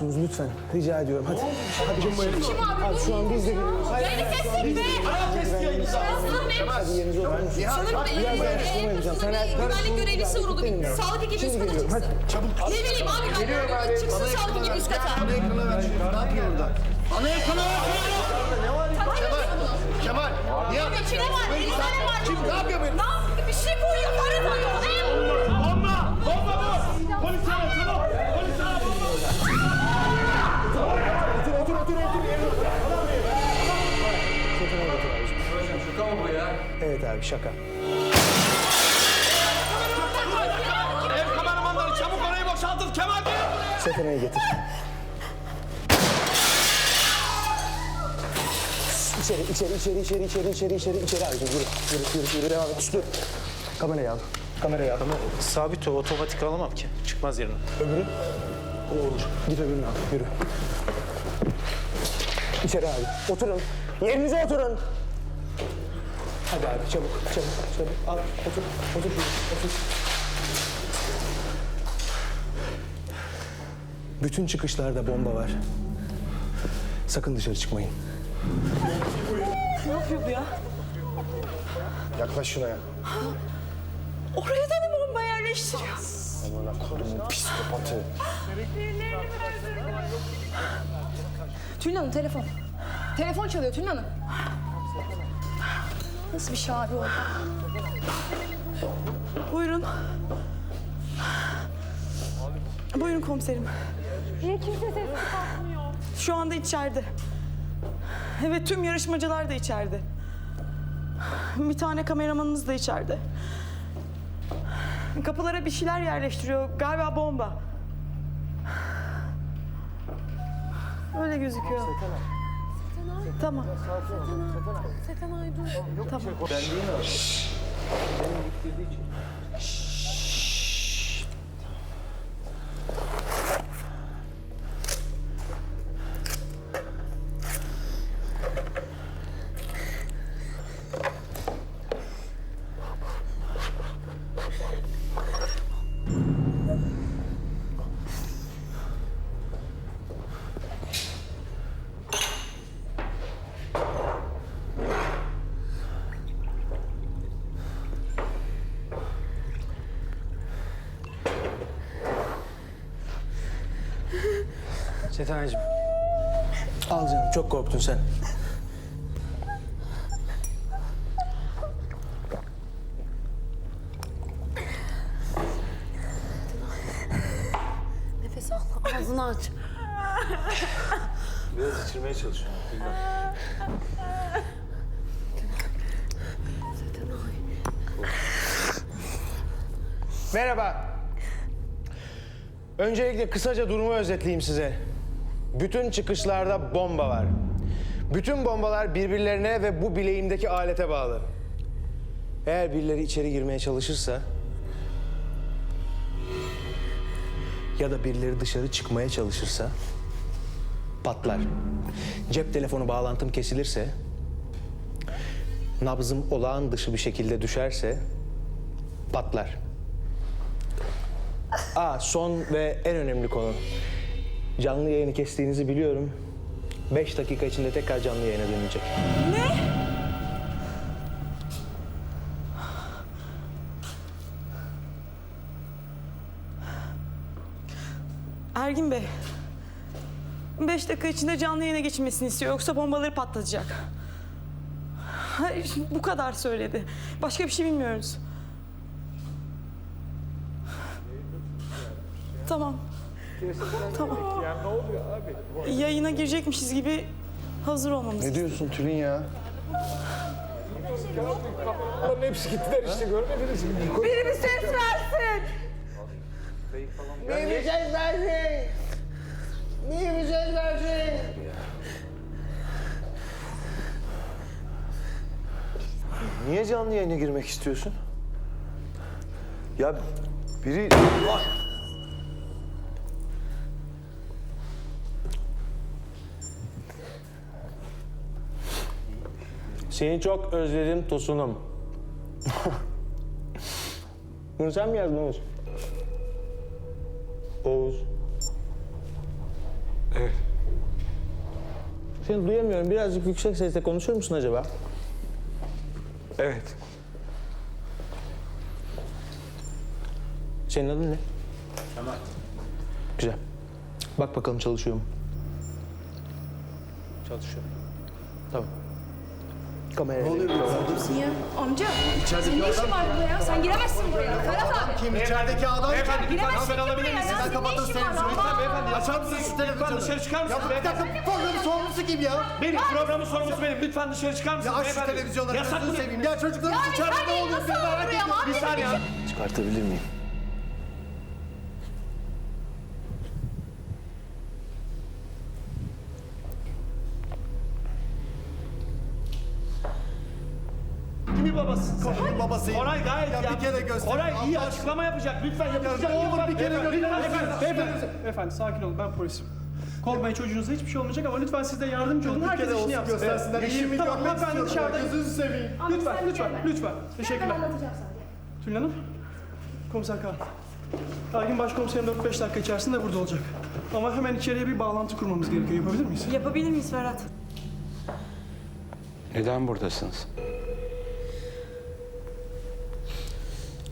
musunuz lütfen? Rica ediyorum. Hadi. Hadi geçin. Abi şu an biz de. Hayır, Beni kestik be! Hadi yerinize musunuz? Sanırım Biraz e, araştırma yapacağım. Fener Fener- güvenlik görevlisi vuruldu. Sağlık ekibi üst Şimdi kata çıksın. Hadi çabuk. Ne bileyim abi ben Geliyorum abi. Çıksın sağlık ekibi üst kata. Bana ekrana ver şunu. Ne yapıyor orada? Bana ekrana ver. Ne var? Kemal. Kemal. Niye? İçine var, elinde var. Kim? Ne yapıyor benim? Ne yapıyor? Bir şey Evet abi şaka. Ev kameramanları çabuk orayı boşaltın. Kemal Bey! Sefere'yi getir. İçeri, içeri, içeri, içeri, içeri, içeri, içeri, içeri abicim. Yürü, yürü, yürü, yürü, devam et. Üstü. Kamerayı al. Kamerayı al. Sabit o otomatik alamam ki. Çıkmaz yerine. Öbürü? O olur. Git öbürünü al, yürü. İçeri abi. Oturun. Yerinize oturun. Hadi abi çabuk, çabuk, çabuk. Al, otur, otur, şuraya, otur. Bütün çıkışlarda bomba var. Sakın dışarı çıkmayın. Ne yapıyor bu ya? Yaklaş şuna ya. Oraya da mı bomba yerleştiriyor? Amına kodumun psikopatı. Tülin Hanım telefon. Telefon çalıyor Tülin Hanım. Nasıl bir şey abi o? Buyurun. Buyurun komiserim. Niye kimse sessiz kalkmıyor? Şu anda içeride. Evet tüm yarışmacılar da içeride. Bir tane kameramanımız da içeride. Kapılara bir şeyler yerleştiriyor. Galiba bomba. Öyle gözüküyor. Tamam. Setenay dur. Tamam. Setanacığım. Al canım, çok korktun sen. Nefes al. Ağzını aç. Biraz içirmeye çalışıyorum. Merhaba. Öncelikle kısaca durumu özetleyeyim size. Bütün çıkışlarda bomba var. Bütün bombalar birbirlerine ve bu bileğimdeki alete bağlı. Eğer birileri içeri girmeye çalışırsa ya da birileri dışarı çıkmaya çalışırsa patlar. Cep telefonu bağlantım kesilirse, nabzım olağan dışı bir şekilde düşerse patlar. Aa, son ve en önemli konu. Canlı yayını kestiğinizi biliyorum. Beş dakika içinde tekrar canlı yayına dönecek. Ergin Bey. Beş dakika içinde canlı yayına geçmesini istiyor. Yoksa bombaları patlatacak. Hayır, bu kadar söyledi. Başka bir şey bilmiyoruz. Tamam. Tamam. Yayına girecekmişiz gibi hazır olmamız. Ne diyorsun Tülin ya? Onların hepsi gittiler işte görmediniz mi? Biri bir ses versin. Niye bir ses versin? Niye bir ses versin? Niye canlı yayına girmek istiyorsun? Ya biri... Seni çok özledim Tosunum. Bunu sen mi yazdın Oğuz? Oğuz. Evet. Seni duyamıyorum. Birazcık yüksek sesle konuşur musun acaba? Evet. Senin adın ne? Kemal. Güzel. Bak bakalım çalışıyor mu? Çalışıyor. Tamam. Kameraya. Ne oluyor? Niye? Amca. Senin ne işin var burada ya? Sen giremezsin buraya. Ferhat abi. kim? İçerideki adam kim? Giremezsin ki buraya ya. Sen var? televizyonu. Aman. beyefendi. Açar mısın şu televizyonu? dışarı çıkar mısınız Ya bir dakika programın sorumlusu kim ya? Benim programın sorumlusu benim. Lütfen dışarı çıkar mısınız Ya aç şu beyefendi? televizyonları Yasak mı? Ya çocuklarımız içeride ne oluyor? Bir saniye. Çıkartabilir miyim? Kimin babası? Koranın babasıyım. Koray gayet Ya bir kere göster. Koray iyi Allah açıklama yapacak. Lütfen yapacak. ne olur bir kere göster. Beyefendi, beyefefendi sakin olun ben polisim. Korkmayın çocuğunuza hiçbir şey olmayacak ama lütfen siz de yardımcı olun. Herkes işini yapsın. göstersinler. Evet. İşimi Tamam görmek istiyorum. dışarıda. Gözünüzü seveyim. Lütfen lütfen lütfen. Teşekkürler. anlatacağım sadece. Tülin Hanım. Komiser Kaan. Ergin Başkomiserim 4-5 dakika içerisinde burada olacak. Ama hemen içeriye bir bağlantı kurmamız gerekiyor. Yapabilir miyiz? Yapabilir miyiz Ferhat? Neden buradasınız?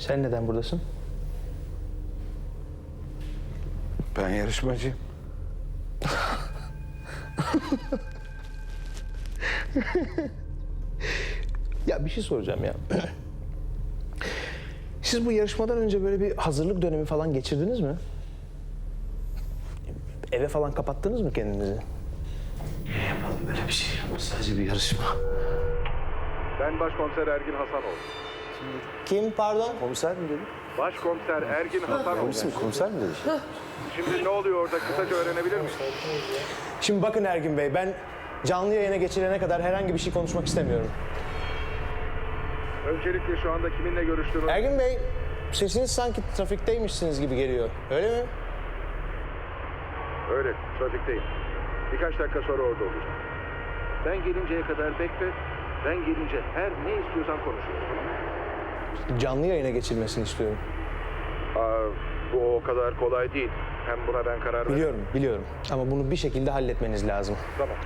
Sen neden buradasın? Ben yarışmacıyım. Ya bir şey soracağım ya. Siz bu yarışmadan önce böyle bir hazırlık dönemi falan geçirdiniz mi? Eve falan kapattınız mı kendinizi? Böyle bir şey. Sadece bir yarışma. Ben Başkomiser Ergin Hasanoğlu. Kim pardon? Başkomiser Ergin Hasanoğlu. Komiser mi dedi? Şimdi ne oluyor orada kısaca öğrenebilir miyim? Şimdi bakın Ergün Bey ben canlı yayına geçirene kadar herhangi bir şey konuşmak istemiyorum. Öncelikle şu anda kiminle görüştüğünü... Ergün Bey sesiniz sanki trafikteymişsiniz gibi geliyor. Öyle mi? Öyle, trafikteyim. Birkaç dakika sonra orada olacağım. Ben gelinceye kadar bekle. Ben gelince her ne istiyorsan konuşuruz. Canlı yayına geçirmesini istiyorum. Aa, bu o kadar kolay değil. Hem buna ben karar verdim. Biliyorum, biliyorum. Ama bunu bir şekilde halletmeniz lazım. Tamam.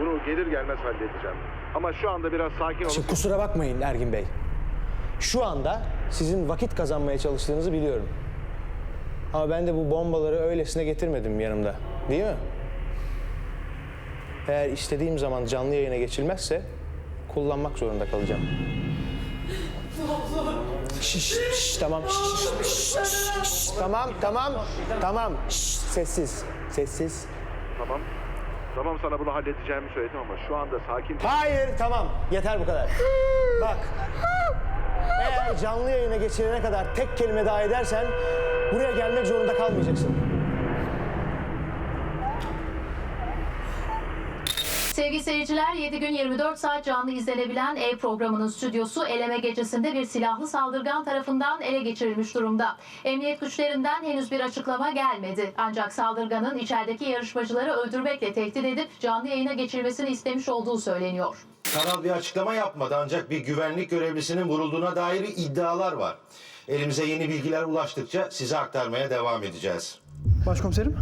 Bunu gelir gelmez halledeceğim. Ama şu anda biraz sakin olun. Şimdi kusura bakmayın Ergin Bey. Şu anda sizin vakit kazanmaya çalıştığınızı biliyorum. Ama ben de bu bombaları öylesine getirmedim yanımda. Değil mi? Eğer istediğim zaman canlı yayına geçilmezse kullanmak zorunda kalacağım. Şş, şş, tamam. Şş, şş, şş, şş, tamam, tamam. Tamam. Şş, sessiz. Sessiz. Tamam. Tamam sana bunu halledeceğimi söyledim ama şu anda sakin... Hayır, tamam. Yeter bu kadar. Bak. Eğer canlı yayına geçirene kadar tek kelime daha edersen buraya gelmek zorunda kalmayacaksın. Sevgili seyirciler 7 gün 24 saat canlı izlenebilen E programının stüdyosu eleme gecesinde bir silahlı saldırgan tarafından ele geçirilmiş durumda. Emniyet güçlerinden henüz bir açıklama gelmedi. Ancak saldırganın içerideki yarışmacıları öldürmekle tehdit edip canlı yayına geçirmesini istemiş olduğu söyleniyor. Kanal bir açıklama yapmadı ancak bir güvenlik görevlisinin vurulduğuna dair iddialar var. Elimize yeni bilgiler ulaştıkça size aktarmaya devam edeceğiz. Başkomiserim.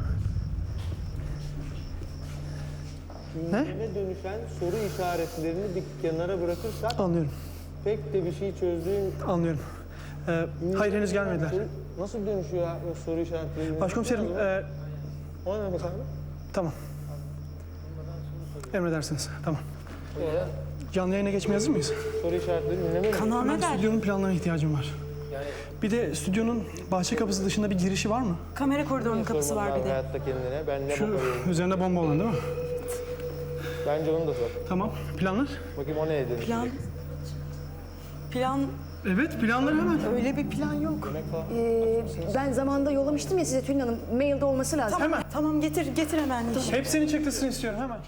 Gündeme dönüşen soru işaretlerini bir kenara bırakırsak Anlıyorum. pek de bir şey çözdüğüm... Anlıyorum. Ee, hayır henüz gelmediler. Nasıl dönüşüyor ya o soru işaretleri? Başkomiserim e, O ne demek abi? tamam. Emredersiniz. Tamam. Canlı yayına geçmeye hazır mıyız? Soru işaretleri dinleme mi? Kanal stüdyonun planlarına ihtiyacım var. Bir de stüdyonun bahçe kapısı dışında bir girişi var mı? Kamera koridorunun kapısı var bir de. Hayatta kendine. Ben ne Şu bakıyorum? üzerinde bomba olan değil mi? Bence onu da sor. Tamam. Planlar? Bakayım o ne dedi? Plan... Plan... Evet planlar hemen. Öyle bir plan yok. ben zamanında yollamıştım ya size Tülin Hanım. Mailde olması lazım. Tamam, tamam getir, getir hemen. Hepsinin çıktısını istiyorum hemen.